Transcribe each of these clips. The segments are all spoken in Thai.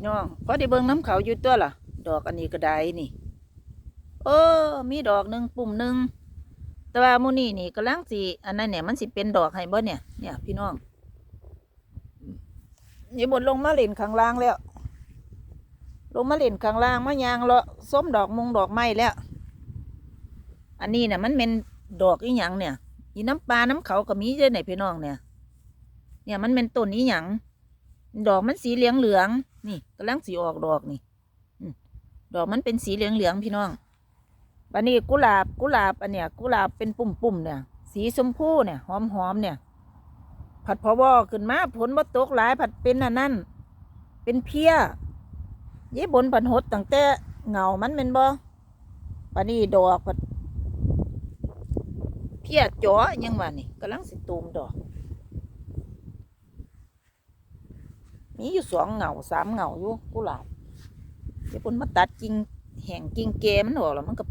พี่น้องพอได้เบิ่งน้ำเขาอยู่ตัวล่ะ ดอกอันนี้ก็ได้นี่เออมีดอกหนึ่งปุ่มหนึ่งแต่ว่ามูนี่นี่กำลังสิอันนั้นเนี่ยมันสิเป็นดอกให้บ่เนี่ยเนี่ย พี่น้องนี่บนลงมาเล่นข้างล่างแล้ว ลงมาเล่นข้างล่างมายางเลาะส้มดอกมงดอกไม้แล้ว อันนี้เนี่ยมันเป็นดอกอีหยังเนี่ยอีน้ำปลาน้ำเขาก็มีเด้ไหนพี่น้องเนี่ย เนี่ยมันเป็นต้นอีหยังดอกมันสีเหลืองเหลือง นี่กำลังสีออกดอกนี่ดอกมันเป็นสีเหลืองเหลืองๆพี่น้องวันนี้กุหลาบกุหลาบอันเนี้ยกุหลาบเป็นปุ่มๆเนี่ย สีชมพูเนี่ยหอมหอมๆเนี่ย ผัดพอวอขึ้นมาผลบ่ตกหลายผัดเป็นอันนั้นเป็นเพี้ยเย่บนผัดหดตั้งแต่เงามันเป็นบ่ปานนี้ดอกผัดเพี้ยจ๋อยังว่านี่กำลังสิตูมดอก มีอยู่สองเหงาสามเหงาอยู่กุหลาบเดี๋ยวเพิ่นมาตัดกิ่งแห่งกิ่งแกมันออกแล้วมันก็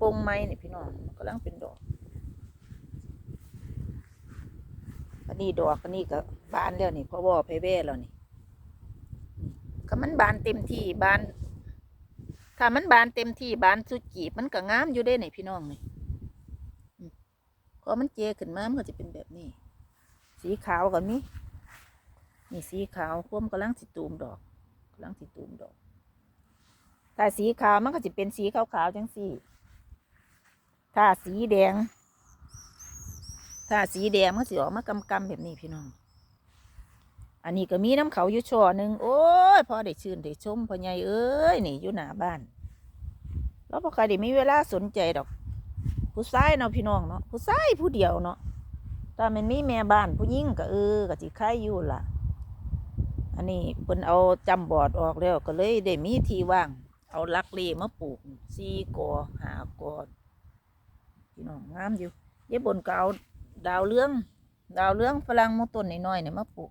ปงไม้นี่พี่น้องมันกำลังเป็นดอกอันนี้ดอกอันนี้ก็บานแล้วนี่พราะว่าเพเว่แล้วนี่ก็มันบานเต็มที่บาน ถ้ามันบานเต็มที่บานสุดจีบมันก็งามอยู่ได้นี่พี่น้องนี่พอมันเจขึ้นมามันก็จะเป็นแบบนี้ สีขาวก็มี นี่สีขาวพวมกำลังสิตูมดอกกำลังสิตูมดอกถ้าสีขาวมันก็จะเป็นสีขาวๆจังสี่ ถ้าสีแดง ถ้าสีแดงมันสิออกมากำกำแบบนี้พี่น้อง อันนี้ก็มีน้ำเขาอยู่ช่อหนึ่งโอ้ยพอได้ชื่นได้ชมพ่อใหญ่เอ้ยนี่อยู่หน้าบ้าน แล้วพอใครได้มีเวลาสนใจดอก ผู้ชายเนาะพี่น้องเนาะผู้ชายผู้เดียวเนาะถ้ามันมีแม่บ้านผู้หญิงก็เออก็สิใครอยู่ล่ะ อันนี้เพิ่นเอาจำบอดออกแล้วก็เลยได้มีที่ว่าง เอาลักเลมาปลูกสี่กอหากอพี่น้องงามอยู่เยบนก็เอาดาวเรือง ดาวเรืองฝรั่งมต้นน้อยๆเนี่ยมาปลูก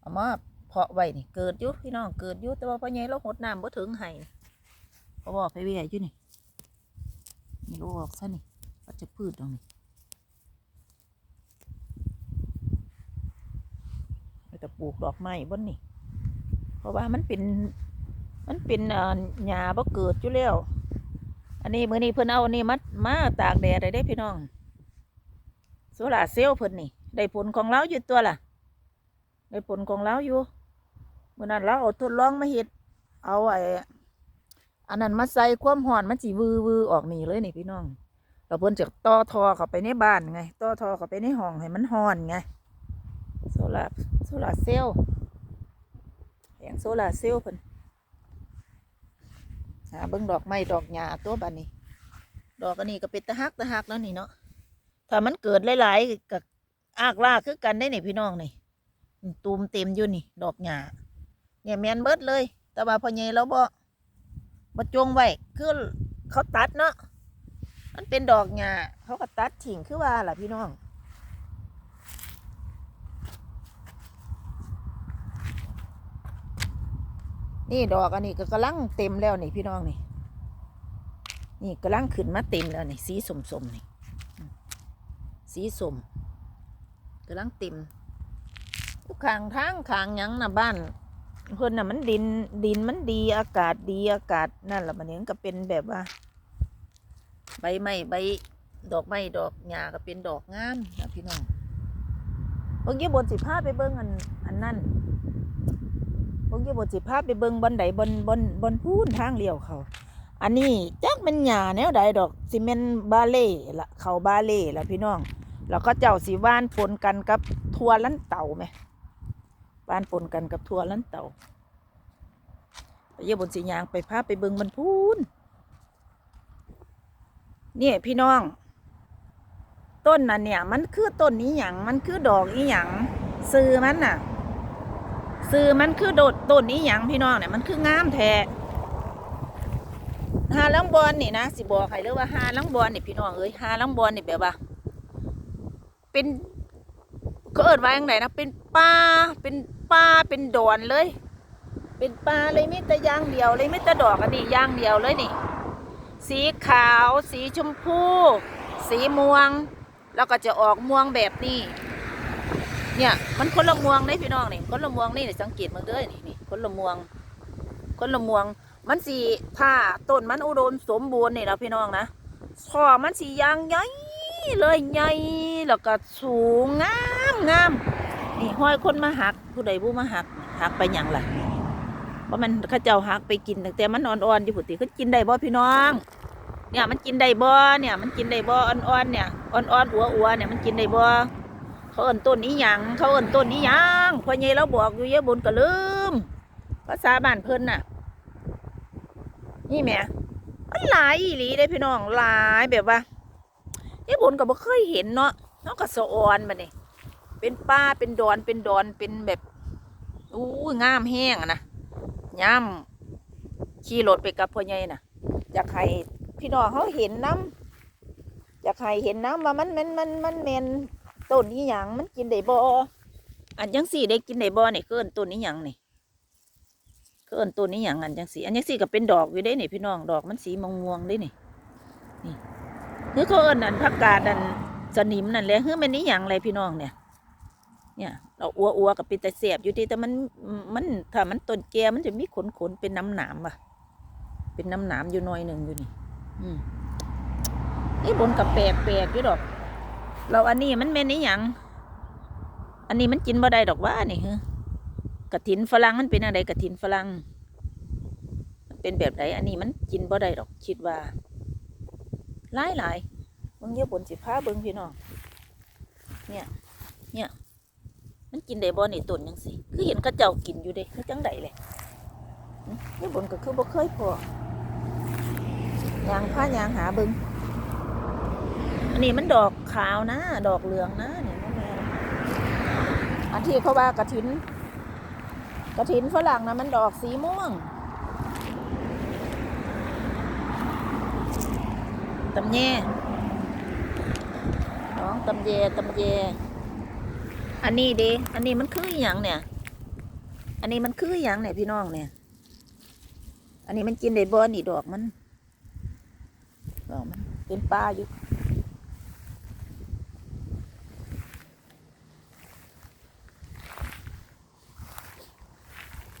เอามาเพาะไว้นี่เกิดอยู่พี่น้องเกิดอยู่แต่ว่าพ่อใหญ่เราหดน้ำบ่ถึงให้เพราะว่าไปเวียอยู่นี่นี่ลูออกซะนี่ก็จะพืชตรงนี้ จะปลูกดอกไม้บนนี่ เพราะว่ามันเป็น มันเป็นเอ่อหญ้าบ่เกิดอยู่แล้ว อันนี้มื้อนี้เพิ่นเอานนี้มามาตากแดดได้เด้พี่น้องโซลาเซลล์เพิ่นนี่ ได้ผลของเราอยู่ตัวล่ะ ได้ผลของเราอยู่มื้อนั้นเราเอาทดลองมาเฮ็ด เอาไอ้อันนั้นมาใส่ความร้อนมันสิวือวือออกนี่เลยนี่พี่น้องแล้วเพิ่นจะต่อทอเข้าไปในบ้านไงต่อทอเข้าไปในห้องให้มันร้อนไงโซลา โซลาเซลล์แผงโซลาเซลล์เพิ่นหาเบิ่งดอกไม้ดอกหญ้าตัวบัดนี้ ดอกอันนี้ก็เป็นตะฮักตะฮักแล้วนี่เนาะถ้ามันเกิดหลายๆกับอากลากคือกันได้นี่พี่น้องนี่ตูมเต็มอยู่นี่ ดอกหญ้าเนี่ยแมนเบิดเลย แต่ว่าพอใหญ่เราบ่บ่จงไว้คือเขาตัดเนาะมันเป็นดอกหญ้าเขาก็ตัดทิ้งคือว่าล่ะพี่น้อง นี่ดอกอันนี้ก็กำลังเต็มแล้วนี่พี่น้องนี่ นี่กำลังขึ้นมาเต็มแล้วนี่สีสมสมนี่ สีสมกำลังเต็มทุกข้างทางขางยังนะบ้านเพื่อนน่ะมันดินดินมันดีอากาศดีอากาศนั่นแหละมันเองก็เป็นแบบว่า ใบไม้ใบดอกไม้ดอกหญ้าก็เป็นดอกงามนะพี่น้องเมื่อกี้บนสิพาไปเบิ้งอันอันนั่น ผมจะบทสิภาพไปเบิ่งบนไดบนบนบนพูนทางเลี้ยวเขา อันนี้จักมันหญ้าแนวใดดอกซีเมนบาเล่ละเขาบาเล่ละพี่น้องแล้วก็เจ้าสีว่านปนกันกับทัวลันเต่าไหมว่านปนกันกับทัวลันเต่าไปเยี่ยบนสียางไปภาพไปเบิ่งบนพูนเนี่ยพี่น้อง ต้นนั่นเนี่ย มันคือต้นนี้หยังมันคือดอกอีหยังซื้อมันน่ะ ซื้อมันคือโดดต้นนี้หยังพี่น้องเนี่ยมันคืองามแท้หาลังบอลนี่นะสิบอกใครเลยว่าหาลังบอลนี่พี่น้องเอ้ยหาลังบอลนี่แบบว่า เป็นเขาเอิดไว่าอย่างไรนะเป็นป่าเป็นป่าเป็นดอนเลย เป็นป่าเลยมีแต่ย่างเดียวเลยมีแต่ดอกอันนี้ย่างเดียวเลยนี่ สีขาว สีชมพู สีม่วง แล้วก็จะออกม่วงแบบนี้ เนี่ยมันคนละม่วงนี่พี่น้องนี่คนละม่วงนี่นี่สังเกตมึงเด้อนี่นี่คนละม่วง คนละม่วง มันสีถ้าต้นมันอุดมสมบูรณ์นี่แล้วพี่น้องนะช่อมันสียางใหญ่เลยใหญ่แล้วก็สูงงามงามนี่ห้อยคนมาหัก ผู้ใดผู้มาหักหักไปหยังล่ะว่ามันข้าเจ้าหักไปกินแต่มันอ่อนๆอยู่พุติเขากินได้บ่พี่น้อง เนี่ยมันกินได้บ่เนี่ย มันกินได้บ่อ่อนๆเนี่ยอ่อนๆอัวอัวๆเนี่ยมันกินได้บ่ เขาเอิ้นต้นนี้ยังเขาเอิ้นต้นนี้ยังพ่อใหญ่เราบอกอยู่เยอะบุญก็ลืมภาษาบ้านเพิ่นน่ะ นี่แม่มันหลายอีหลีได้พี่น้องหลายแบบว่าเยอะบุญก็บ่เคยเห็นเนาะเนาะก็สะออนมาเนี่ยเป็นป้าเป็นดอนเป็นดอนเป็นแบบอู้งามแห้งนะย่ำขี่รถไปกับพ่อใหญ่น่ะ อยากให้พี่น้องเขาเห็นน้ำอยากให้เห็นน้ำว่ามันมันมันมันเมน ต้นนี้หยังมันกินได้บ่อันยังสี่ได้กินได้บ่นี่ยเกินต้นนี้หยังนี่เกินต้นนี้หยังอันยังสี่อันยังสี่ก็เป็นดอกอยู่ได้นี่พี่น้องดอกมันสีม่วงม่วงๆได้นี่นี่คือเขาเอิ้นอันผักกาดอันสนิมนั่นแหละคือมันนี้หยังอะไรพี่น้องเนี่ย เนี่ยเราอัวอัวกับเป็นแต่เสียบอยู่ดีแต่มันมันถ้ามันต้นแก่มันจะมีขนขนๆเป็นน้ำหนามว่ะเป็นน้ำหนามอยู่หน่อยหนึ่งอยู่นี่ อืมนี่บนกับแปลกแปลกอยู่ดอก เราอันนี้มันเมนนี่หยัง อันนี้มันกินบ่ได้ดอกว่านี่ฮะกระถินฝรั่งมันเป็นอะไรกระถินฝรั่งมันเป็นแบบไหนอันนี้มันกินบ่ได้ดอกคิดว่าหลายหลายเบิ่งเยอะบนสิผ้าเบิ่งพี่น้องเนี่ย เนี่ย มันกินได้บ่นี่ต้นยังสิคือเห็นเขาเจ้ากินอยู่เด้คือจังไดเลยเยอะบนก็คือบ่เคยพอยางผ้ายางหาเบิง อันนี้มันดอกขาวนะ ดอกเหลืองนะเนี่ยมันแม่อันที่เขาว่ากระถิน กระถินฝรั่งนะมันดอกสีม่วงตำแย่น้องตำแยตำแยอันนี้เดีอันนี้มันคืออย่างเนี่ย อันนี้มันคืออย่างเนี่ยพี่น้องเนี่ย อันนี้มันกินได้บ่นี่ดอกมันดอกมันเป็นปลาอยู่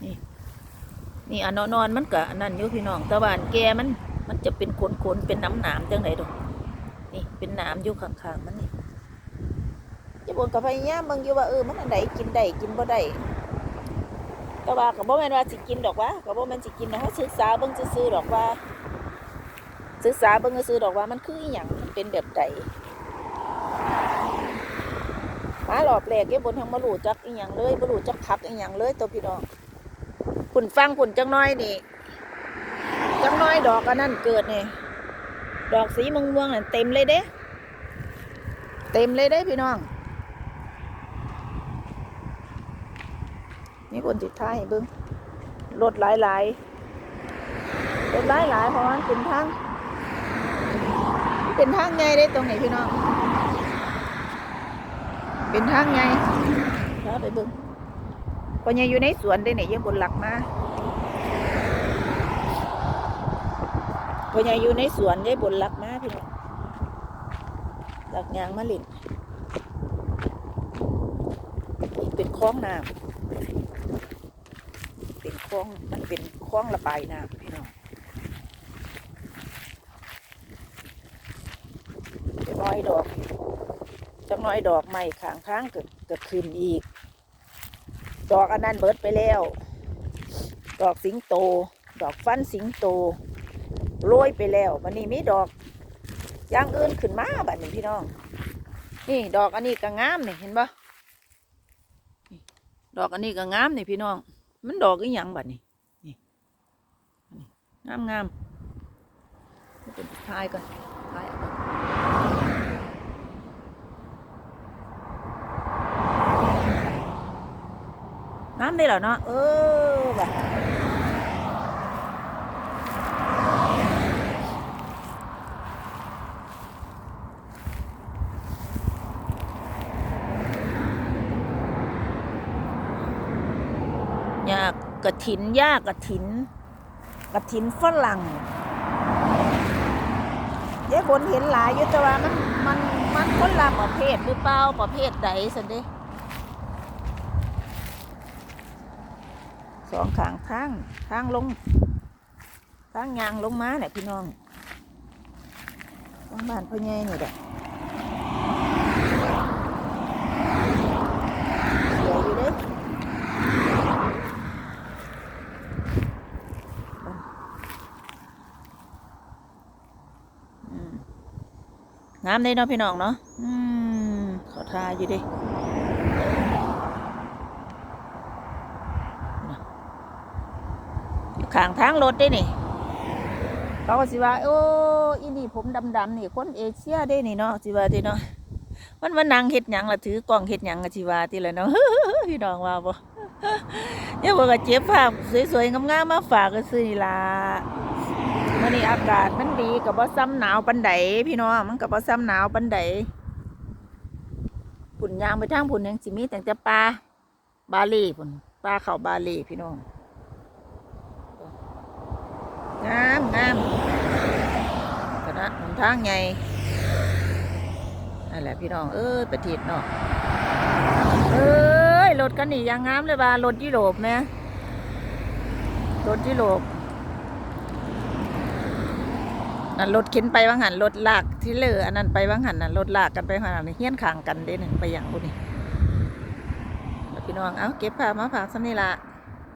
นี่ นี่อันนอนมันกะอันนั้นอยู่พี่น้องตะวันแกมัน มันจะเป็นขนๆเป็นน้ำหนามจังไหนดอกนี่เป็นหนามอยู่ข้างๆมันนี่จะบนกับพยายามเบางอยู่ว่าเออมันอันไหนกินได้กินบ่ได้ต่ว่าก็บ่แม่นว่าสิกินดอกว่าก็บ่แม่นสิกินดอกว่าศึกษาเบิ่งซื่อๆดอกว่า ศึกษาเบิ่งซื่อดอกว่ามันคืออหย่างมันเป็นแบบใดมาหลอบแรกเก็บบนทางบ่รู้จักอีหยังเลยบ่รู้จักผักอีหยังเลยตัวพี่น้อง คุณฟังคุณจังน้อยนี่จังน้อยดอกอันนั้นเกิดนี่ดอกสีม่วงๆนั่นเต็มเลยเด้เต็มเลยเด้พี่น้องมีคนติดท้ายเบิ้งรถหลายหลายๆรถหลายหลายๆเพราะว่ามันเป็นทางเป็นทางไงได้ตรงไหนพี่น้อง เป็นทางไงแล้วไปเบิ้ง อยังอยู่ในสวนได้ไหนยังบนหลักมาพอยังอยู่ในสวนได้บนหลักมาพี่น้องหลักยางมะลินเป็นคลองน้ำเป็นคลองมันเป็นคลองระบายน้ำพี่น้องจะน้อยดอกจังน้อยดอกใหม่ข้างข้างๆเกิดเกิดขึ้นอีก ดอกอันนั้นเบิดไปแล้ว ดอกสิงโต ดอกฟันสิงโตโรยไปแล้ววันนี้มีดอกอย่างอื่นขึ้นมาบัดนี้พี่น้อง นี่ดอกอันนี้ก็งามนี่เห็นปะดอกอันนี้ก็งามนี่พี่น้อง มันดอกอีหยังบัดนี้นี่งามงามนี่เป็นทายก่อนทายก่อนงาม ได้เหรอเนาะเออว่ะยากกระถินยากกระถินกระถินฝรั่งเย้บนเห็นหลายยู่แต่ว่ามันมันมันคนละประเภทหรือเปล่าประเภทใดสันเด้ สองขางทางทางลงทางยางลงมาเนี่ยพี่น้องทางบ้านพ่อใหญ่นี่แหละเสียอยู่เด้งามเลยเนาะพี่น้องเนาะ อืมขอทาอยู่เดิ ข้างทางรถได้นี่ เขาก็สิว่า โอ้อีนี่ผมดำๆนี่ คนเอเชียได้นี่เนาะสิว่าติเนาะมันมานั่งเฮ็ดหยังล่ะถือกล้องเฮ็ดหยังก็สิว่าติละเนาะพี่น้องว่าบ่เดี๋ยวบ่ก็เจ็บภาพสวยๆงามๆมาฝากก็ซื้อนี่ล่ะมื้อนี้อากาศมันดีก็บ่ซ้ำหนาวปานใดพี่น้องมันก็บ่ซ้ำหนาวปานใดพุ่นยางไปทางพุ่นยังสิมีแต่แต่ปลาบาหลีพุ่นปลาเข้าบาหลีพี่น้อง งามงามคณะหนทางใหญ่นั่นแหละพี่น้อง เอ้ยประเทศเนาะเอ้ยรถกันนี่ยังงามเลยว่ารถยุโรปไหมรถยุโรปนั่นรถเข็นไปว่างหันรถลากที่เลออันนั้นไปว่างหันนั่นรถลากกันไปว่างหันเฮี้ยนขางกันเด้หนึ่งไปอย่างบุนี่แล้วพี่น้อง เอาเก็บผ้ามาฝากซ้ำนี่ละ